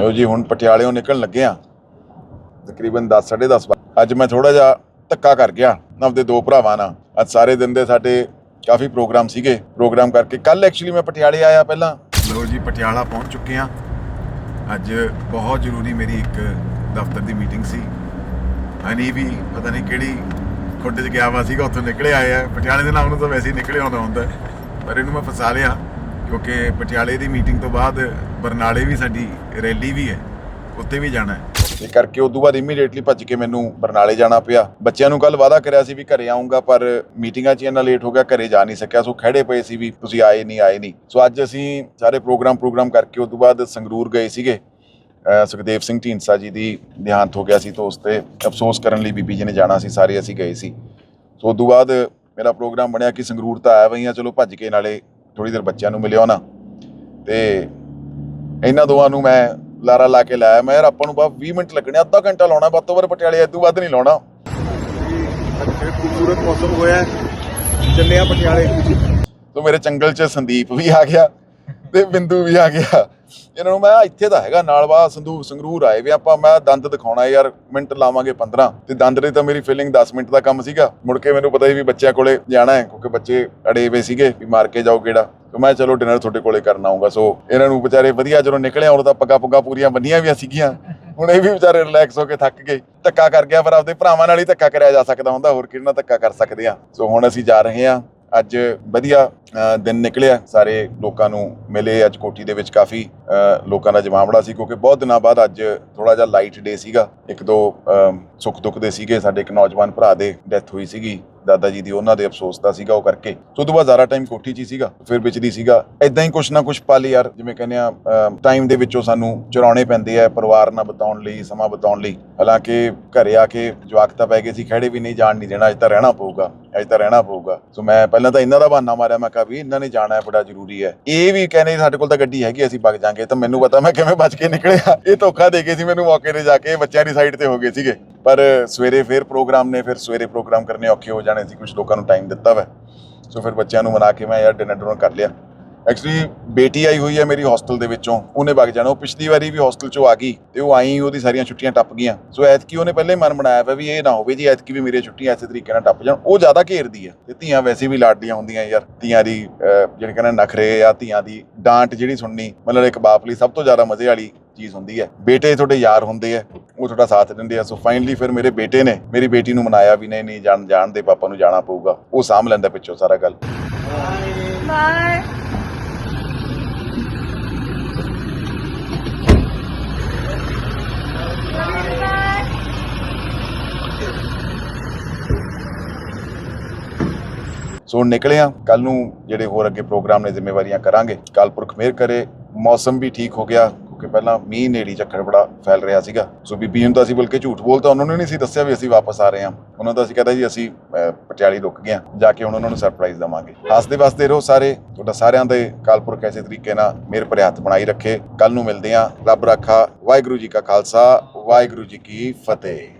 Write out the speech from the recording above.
ਲਓ ਜੀ, ਹੁਣ ਪਟਿਆਲੇੋਂ ਨਿਕਲਣ ਲੱਗੇ ਆ ਤਕਰੀਬਨ 10 10:30 ਅੱਜ ਮੈਂ ਥੋੜਾ ਜਿਹਾ ਧੱਕਾ ਕਰ ਗਿਆ ਆਪਦੇ ਦੋ ਭਰਾਵਾਂ ਨਾਲ। ਅੱਜ ਸਾਰੇ ਦਿਨ ਦੇ ਸਾਡੇ ਕਾਫੀ ਪ੍ਰੋਗਰਾਮ ਸੀਗੇ। ਪ੍ਰੋਗਰਾਮ ਕਰਕੇ ਕੱਲ ਐਕਚੁਅਲੀ ਮੈਂ ਪਟਿਆਲੇ ਆਇਆ ਪਹਿਲਾਂ। ਲੋ ਜੀ, ਪਟਿਆਲਾ ਪਹੁੰਚ ਚੁੱਕੇ ਆ ਅੱਜ ਬਹੁਤ ਜ਼ਰੂਰੀ ਮੇਰੀ ਇੱਕ ਦਫ਼ਤਰ ਦੀ ਮੀਟਿੰਗ ਸੀ। ਹਨੀ ਵੀ ਪਤਾ ਨਹੀਂ ਕਿਹੜੀ ਖੁੱਡ 'ਚ ਗਿਆ ਵਾ ਸੀਗਾ, ਉੱਥੋਂ ਨਿਕਲੇ ਆਇਆ ਪਟਿਆਲੇ ਦੇ ਨਾਮ ਨੂੰ ਤਾਂ ਵੈਸੇ ਹੀ ਨਿਕਲੇ ਆਉਂਦਾ ਹੁੰਦਾ, ਪਰ ਇਹਨੂੰ ਮੈਂ ਫਸਾ ਲਿਆ। ਕਿਉਂਕਿ ਪਟਿਆਲੇ ਦੀ ਮੀਟਿੰਗ ਤੋਂ ਬਾਅਦ ਬਰਨਾਲੇ ਵੀ ਸਾਡੀ ਰੈਲੀ ਵੀ ਹੈ, ਉੱਥੇ ਵੀ ਜਾਣਾ ਹੈ। ਇਹ ਕਰਕੇ ਉਦੋਂ ਬਾਅਦ ਇਮੀਡੀਏਟਲੀ ਭੱਜ ਕੇ ਮੈਨੂੰ ਬਰਨਾਲੇ ਜਾਣਾ ਪਿਆ। ਬੱਚਿਆਂ ਨੂੰ ਕੱਲ ਵਾਅਦਾ ਕਰਿਆ ਸੀ ਵੀ ਘਰੇ ਆਉਂਗਾ ਪਰ ਮੀਟਿੰਗਾਂ 'ਚ ਇੰਨਾ ਲੇਟ ਹੋ ਗਿਆ, ਘਰੇ ਜਾ ਨਹੀਂ ਸਕਿਆ। ਸੋ ਖੜੇ ਪਏ ਸੀ ਵੀ ਤੁਸੀਂ ਆਏ ਨਹੀਂ ਆਏ ਨਹੀਂ। ਸੋ ਅੱਜ ਅਸੀਂ ਸਾਰੇ ਪ੍ਰੋਗਰਾਮ ਪ੍ਰੋਗਰਾਮ ਕਰਕੇ ਉਦੋਂ ਬਾਅਦ ਸੰਗਰੂਰ ਗਏ ਸੀਗੇ। ਸੁਖਦੇਵ ਸਿੰਘ ਢੀਂਡਸਾ ਜੀ ਦੀ ਦੇਹਾਂਤ ਹੋ ਗਿਆ ਸੀ ਤਾਂ ਉਸ ਤੇ ਅਫਸੋਸ ਕਰਨ ਲਈ ਬੀਬੀ ਜੀ ਨੇ ਜਾਣਾ ਸੀ, ਸਾਰੇ ਅਸੀਂ ਗਏ ਸੀ। ਸੋ ਉਦੋਂ ਬਾਅਦ ਮੇਰਾ ਪ੍ਰੋਗਰਾਮ ਬਣਿਆ ਕਿ ਸੰਗਰੂਰ ਤਾਂ ਆਇਆ ਵਈਆਂ, ਚਲੋ ਭੱਜ ਕੇ ਨਾਲੇ ਥੋੜੀ ਦੇਰ ਬੱਚਿਆਂ ਨੂੰ ਮਿਲਿਓ ਨਾ। ਤੇ ਇਹਨਾਂ ਦੋਵਾਂ ਨੂੰ ਮੈਂ ਲਾਰਾ ਲਾ ਕੇ ਲਾਇਆ। ਮੈਂ ਯਾਰ ਆਪਾਂ ਨੂੰ ਬਾ 20 ਮਿੰਟ ਲੱਗਣੇ ਅੱਧਾ ਘੰਟਾ ਲਾਉਣਾ ਵੱਧ ਤੋਂ ਵੱਧ ਪਟਿਆਲੇ ਇਦੋਂ ਵੱਧ ਨਹੀਂ ਲਾਉਣਾ। ਖੂਬਸੂਰਤ ਮੌਸਮ ਹੋਇਆ ਹੈ। ਚੱਲੇ ਆ ਪਟਿਆਲੇ। ਤੋ ਮੇਰੇ ਚੰਗਲ 'ਚ ਸੰਦੀਪ ਵੀ ਆ ਗਿਆ ਤੇ ਬਿੰਦੂ ਵੀ ਆ ਗਿਆ। ਇਹਨਾਂ ਨੂੰ ਮੈਂ ਕਿਹਾ ਇੱਥੇ ਤਾਂ ਹੈਗਾ, ਨਾਲ ਸੰਧੂ ਸੰਗਰੂਰ ਆਏ ਵੀ ਆਪਾਂ ਮੈਂ ਦੰਦ ਦਿਖਾਉਣਾ ਯਾਰ, ਮਿੰਟ ਲਾਵਾਂਗੇ 15 ਤੇ ਦੰਦ ਦੇ ਤਾਂ ਮੇਰੀ ਫੀਲਿੰਗ 10 ਮਿੰਟ ਦਾ ਕੰਮ ਸੀਗਾ। ਮੁੜ ਕੇ ਮੈਨੂੰ ਪਤਾ ਹੀ ਵੀ ਬੱਚਿਆਂ ਕੋਲੇ ਜਾਣਾ ਹੈ, ਕਿਉਂਕਿ ਬੱਚੇ ਅੜੇ ਹੋਏ ਸੀਗੇ, ਵੀ ਮਾਰ ਕੇ ਜਾਓ ਕਿਹੜਾ। ਤੇ ਮੈਂ ਕਿਹਾ ਚਲੋ ਡਿਨਰ ਤੁਹਾਡੇ ਕੋਲੇ ਕਰਨ ਆਉਂਗਾ ਸੋ ਇਹਨਾਂ ਨੂੰ ਵਿਚਾਰੇ ਵਧੀਆ ਜਦੋਂ ਨਿਕਲੇ ਉਦੋਂ ਤਾਂ ਪੱਗਾ ਪੁੱਗਾ ਪੂਰੀਆਂ ਬੰਨੀਆਂ ਵੀ ਸੀਗੀਆਂ। ਹੁਣ ਇਹ ਵੀ ਵਿਚਾਰੇ ਰਿਲੈਕਸ ਹੋ ਕੇ ਥੱਕ ਗਏ। ਧੱਕਾ ਕਰ ਗਿਆ, ਪਰ ਆਪਦੇ ਭਰਾਵਾਂ ਨਾਲ ਹੀ ਧੱਕਾ ਕਰਿਆ ਜਾ ਸਕਦਾ ਹੁੰਦਾ, ਹੋਰ ਕਿਹਨਾਂ ਧੱਕਾ ਕਰ ਸਕਦੇ ਆ? ਸੋ ਹੁਣ ਅਸੀਂ ਜਾ ਰਹੇ ਹਾਂ ਅੱਜ ਵਧੀਆ ਦਿਨ ਨਿਕਲਿਆ। ਸਾਰੇ ਲੋਕਾਂ ਨੂੰ ਮਿਲੇ। ਅੱਜ ਕੋਠੀ ਦੇ ਵਿੱਚ ਕਾਫੀ ਲੋਕਾਂ ਦਾ ਜਮਾਵੜਾ ਸੀ, ਕਿਉਂਕਿ ਬਹੁਤ ਦਿਨਾਂ ਬਾਅਦ ਅੱਜ ਥੋੜਾ ਜਿਹਾ ਲਾਈਟ ਡੇ ਸੀਗਾ। ਇੱਕ ਦੋ ਸੁੱਖ ਦੁੱਖ ਦੇ ਸੀਗੇ। ਸਾਡੇ ਇੱਕ ਨੌਜਵਾਨ ਭਰਾ ਦੇ ਡੈਥ ਹੋਈ ਸੀਗੀ। ਦਾਦਾ ਜੀ ਦੀ ਉਹਨਾਂ ਦੇ ਅਫਸੋਸ ਦਾ ਸੀਗਾ ਉਹ ਕਰਕੇ। ਸੋ ਤੋਂ ਬਾਅਦ ਜ਼ਿਆਦਾ ਟਾਈਮ ਕੋਠੀ 'ਚ ਹੀ ਸੀਗਾ। ਫਿਰ ਵਿਚਦੀ ਸੀਗਾ। ਇਦਾਂ ਹੀ ਕੁਛ ਨਾ ਕੁਛ ਪਲ ਯਾਰ, ਜਿਵੇਂ ਕਹਿੰਦੇ ਆ ਟਾਈਮ ਦੇ ਵਿੱਚੋਂ ਸਾਨੂੰ ਚਰਾਉਣੇ ਪੈਂਦੇ ਆ ਪਰਿਵਾਰ ਨਾਲ ਬਿਤਾਉਣ ਲਈ, ਸਮਾਂ ਬਿਤਾਉਣ ਲਈ। ਹਾਲਾਂਕਿ ਘਰੇ ਆ ਕੇ ਜਵਾਕ ਤਾਂ ਪੈ ਗਏ ਸੀ ਖੜੇ ਵੀ ਨਹੀਂ ਜਾਣ ਨਹੀਂ ਦੇਣਾ, ਅੱਜ ਤਾਂ ਰਹਿਣਾ ਪਊਗਾ। ਅੱਜ ਤਾਂ ਰਹਿਣਾ ਪਊਗਾ। ਸੋ ਮੈਂ ਪਹਿਲਾਂ ਤਾਂ ਇਹਨਾਂ ਦਾ ਬਹਾਨਾ ਮਾਰਿਆ, ਮੈਂ ਕਿਹਾ ਵੀ ਇਹਨਾਂ ਨੇ ਜਾਣਾ ਹੈ, ਬੜਾ ਜ਼ਰੂਰੀ ਹੈ। ਇਹ ਵੀ ਕਹਿੰਦੇ ਸਾਡੇ ਕੋਲ ਤਾਂ ਗੱਡੀ ਹੈਗੀ, ਅਸੀਂ ਵਗ ਜਾਾਂਗੇ। ਤਾਂ ਮੈਨੂੰ ਪਤਾ ਮੈਂ ਕਿਵੇਂ ਬਚ ਕੇ ਨਿਕਲਿਆ। ਇਹ ਧੋਖਾ ਦੇ ਗਏ ਸੀ ਮੈਨੂੰ ਮੌਕੇ ਤੇ ਜਾ ਕੇ, ਬੱਚਿਆਂ ਦੀ ਸਾਈਡ ਤੇ ਹੋ ਗਏ ਸੀਗੇ। ਪਰ ਸਵੇਰੇ ਫੇਰ ਪ੍ਰੋਗਰਾਮ ਨੇ, ਫਿਰ ਸਵੇਰੇ ਪ੍ਰੋਗਰਾਮ ਕਰਨੇ ਔਖੇ ਹੋ ਜਾਣੇ ਸੀ। ਕੁਝ ਲੋਕਾਂ ਨੂੰ ਟਾਈਮ ਦਿੱਤਾ ਵਾ। ਸੋ ਫਿਰ ਬੱਚਿਆਂ ਨੂੰ ਮਨਾ ਕੇ ਮੈਂ ਯਾਰ ਡਿਨਰ ਡਿਨਰ ਕਰ ਲਿਆ। ਐਕਚੁਅਲੀ ਬੇਟੀ ਆਈ ਹੋਈ ਹੈ ਮੇਰੀ ਹੋਸਟਲ ਦੇ ਵਿੱਚੋਂ। ਉਹਨੇ ਵਗ ਜਾਣਾ। ਉਹ ਪਿਛਲੀ ਵਾਰੀ ਵੀ ਹੋਸਟਲ ਚੋਂ ਆ ਗਈ ਤੇ ਉਹ ਆਈ, ਉਹਦੀ ਸਾਰੀਆਂ ਛੁੱਟੀਆਂ ਟੱਪ ਗਈਆਂ। ਸੋ ਐਤਕੀ ਉਹਨੇ ਪਹਿਲੇ ਮਨ ਬਣਾਇਆ ਵਾ ਵੀ ਇਹ ਨਾ ਹੋਵੇ ਜੀ, ਐਤਕੀ ਵੀ ਮੇਰੀਆਂ ਛੁੱਟੀਆਂ ਇਸੇ ਤਰੀਕੇ ਨਾਲ ਟੱਪ ਜਾਣ। ਉਹ ਜ਼ਿਆਦਾ ਘੇਰਦੀ ਹੈ। ਤੇ ਧੀਆਂ ਵੈਸੇ ਵੀ ਲਾਡਲੀਆਂ ਹੁੰਦੀਆਂ ਯਾਰ। ਧੀਆਂ ਦੀ ਜਿਹੜੇ ਕਹਿੰਦੇ ਨਖਰੇ ਆ ਧੀਆਂ ਦੀ ਡਾਂਟ ਜਿਹੜੀ ਸੁਣਨੀ, ਮਤਲਬ ਇੱਕ ਬਾਪ ਲਈ ਸਭ ਤੋਂ ਜ਼ਿਆਦਾ ਮਜ਼ੇ ਵਾਲੀ ਚੀਜ਼ ਹੁੰਦੀ ਹੈ। ਬੇਟੇ ਤੁਹਾਡੇ ਯਾਰ ਹੁੰਦੇ ਆ ਉਹ ਤੁਹਾਡਾ ਸਾਥ ਦਿੰਦੇ ਆ। ਸੋ ਫਾਈਨਲੀ ਫਿਰ ਮੇਰੇ ਬੇਟੇ ਨੇ ਮੇਰੀ ਬੇਟੀ ਨੂੰ ਮਨਾਇਆ ਵੀ ਨਹੀਂ ਨਹੀਂ ਜਾਣ ਜਾਣ ਦੇ, ਪਾਪਾ ਨੂੰ ਜਾਣਾ ਪਊਗਾ। ਉਹ ਸਾਂਭ ਲੈਂਦਾ ਪਿੱਛੋਂ ਸਾਰਾ ਗੱਲ। Bye. ਸੋ ਹੁਣ ਨਿਕਲੇ ਆ। ਕੱਲ ਨੂੰ ਜਿਹੜੇ ਹੋਰ ਅੱਗੇ ਪ੍ਰੋਗਰਾਮ ਨੇ ਜ਼ਿੰਮੇਵਾਰੀਆਂ ਕਰਾਂਗੇ। ਕਾਲਪੁਰਖ ਮਿਹਰ ਕਰੇ। ਮੌਸਮ ਵੀ ਠੀਕ ਹੋ ਗਿਆ ਕਿਉਂਕਿ ਪਹਿਲਾਂ ਮੀਂਹ ਨੇੜੀ ਝੱਖੜ ਬੜਾ ਫੈਲ ਰਿਹਾ ਸੀਗਾ। ਸੋ ਬੀਬੀ ਨੂੰ ਤਾਂ ਅਸੀਂ ਬਲਕਿ ਝੂਠ ਬੋਲਤਾ ਉਹਨਾਂ ਨੂੰ ਨਹੀਂ ਸੀ ਦੱਸਿਆ ਵੀ ਅਸੀਂ ਵਾਪਸ ਆ ਰਹੇ ਹਾਂ ਉਹਨਾਂ ਦਾ ਅਸੀਂ ਕਹਤਾ ਜੀ ਅਸੀਂ ਅਹ, ਪਟਿਆਲੇ ਰੁਕ ਗਏ ਹਾਂ ਜਾ ਕੇ ਹੁਣ ਉਹਨਾਂ ਨੂੰ ਸਰਪ੍ਰਾਈਜ਼ ਦਵਾਂਗੇ। ਹੱਸਦੇ ਵਸਦੇ ਰਹੋ ਸਾਰੇ। ਤੁਹਾਡਾ ਸਾਰਿਆਂ ਦੇ ਕਾਲਪੁਰਖ ਐਸੇ ਤਰੀਕੇ ਨਾਲ ਮੇਰੇ ਭਰੇ ਹੱਥ ਬਣਾਈ ਰੱਖੇ। ਕੱਲ ਨੂੰ ਮਿਲਦੇ ਹਾਂ ਰੱਬ ਰਾਖਾ। ਵਾਹਿਗੁਰੂ ਜੀ ਕਾ ਖਾਲਸਾ। ਵਾਹਿਗੁਰੂ ਜੀ ਕੀ ਫਤਿਹ।